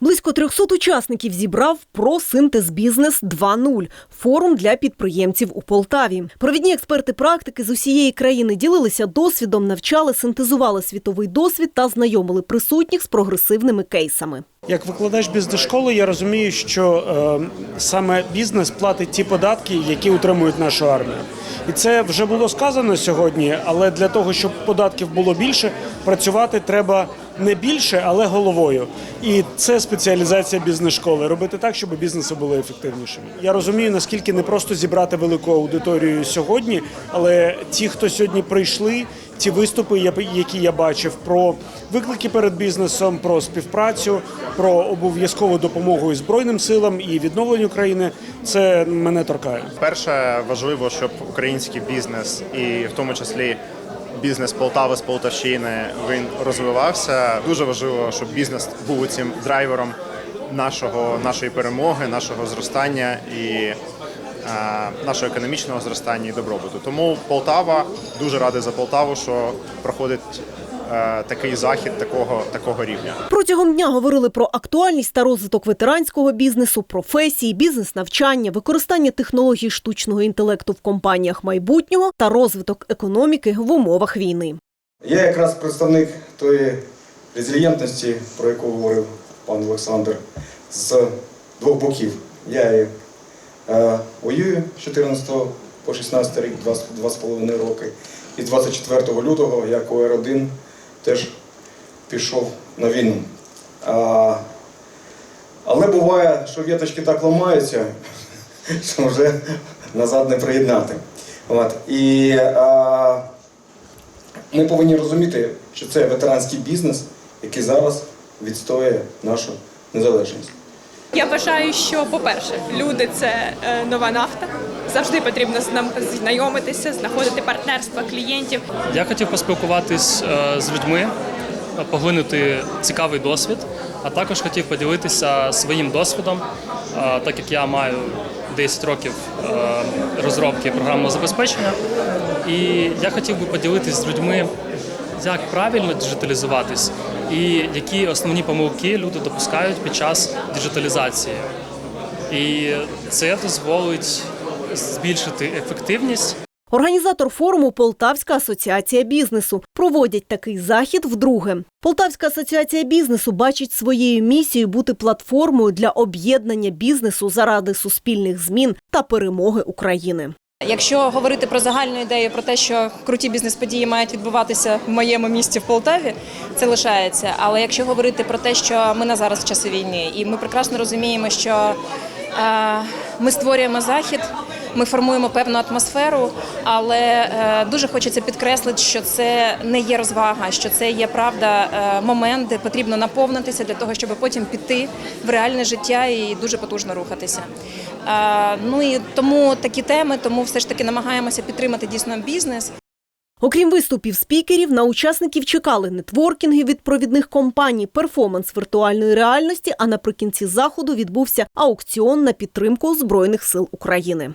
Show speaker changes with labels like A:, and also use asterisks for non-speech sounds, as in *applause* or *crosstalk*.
A: Близько 300 учасників зібрав про синтез бізнес 2.0 – форум для підприємців у Полтаві. Провідні експерти практики з усієї країни ділилися досвідом, навчали, синтезували світовий досвід та знайомили присутніх з прогресивними кейсами.
B: Як викладач бізнес-школи, я розумію, що е, саме бізнес платить ті податки, які утримують нашу армію. І це вже було сказано сьогодні. Але для того, щоб податків було більше, працювати треба не більше, але головою. І це спеціалізація бізнес-школи робити так, щоб бізнеси були ефективнішими. Я розумію, наскільки не просто зібрати велику аудиторію сьогодні, але ті, хто сьогодні прийшли, ті виступи, які я бачив, про виклики перед бізнесом, про співпрацю, про обов'язкову допомогу і збройним силам і відновленню країни, це мене торкає.
C: Перше важливо, щоб український бізнес і в тому числі бізнес Полтави з Полтавщини він розвивався. Дуже важливо, щоб бізнес був цим драйвером нашого нашої перемоги, нашого зростання і е, нашого економічного зростання і добробуту. Тому Полтава дуже радий за Полтаву, що проходить такий захід такого, такого рівня.
A: Протягом дня говорили про актуальність та розвиток ветеранського бізнесу, професії, бізнес-навчання, використання технологій штучного інтелекту в компаніях майбутнього та розвиток економіки в умовах війни.
D: Я якраз представник тої резильєнтності, про яку говорив пан Олександр, з двох боків. Я і е, воюю з 14 по 16 рік, два, з- два з половиною роки. І 24 лютого як ОР-1 теж пішов на війну. А, але буває, що віточки так ламаються, *laughs* що вже назад не приєднати. От. І а, ми повинні розуміти, що це ветеранський бізнес, який зараз відстоює нашу незалежність.
E: Я вважаю, що, по-перше, люди це е, нова нафта. Завжди потрібно знайомитися, знаходити партнерства клієнтів.
F: Я хотів поспілкуватись е, з людьми, е, поглинути цікавий досвід, а також хотів поділитися своїм досвідом, так як я маю 10 років розробки програмного забезпечення. І я хотів би поділитися з людьми, як правильно діджиталізуватись і які основні помилки люди допускають під час діджиталізації. І це дозволить збільшити ефективність
A: Організатор форуму Полтавська асоціація бізнесу проводять такий захід вдруге. Полтавська асоціація бізнесу бачить своєю місією бути платформою для об'єднання бізнесу заради суспільних змін та перемоги України.
G: Якщо говорити про загальну ідею про те, що круті бізнес-події мають відбуватися в моєму місті в Полтаві, це лишається. Але якщо говорити про те, що ми на зараз в часи війни, і ми прекрасно розуміємо, що е, ми створюємо захід, ми формуємо певну атмосферу, але е, дуже хочеться підкреслити, що це не є розвага, що це є правда е, момент, де потрібно наповнитися для того, щоб потім піти в реальне життя і дуже потужно рухатися. Е, ну і тому такі теми, тому все ж таки намагаємося підтримати дійсно бізнес.
A: Окрім виступів спікерів, на учасників чекали нетворкінги від провідних компаній, перформанс віртуальної реальності. А наприкінці заходу відбувся аукціон на підтримку Збройних сил України.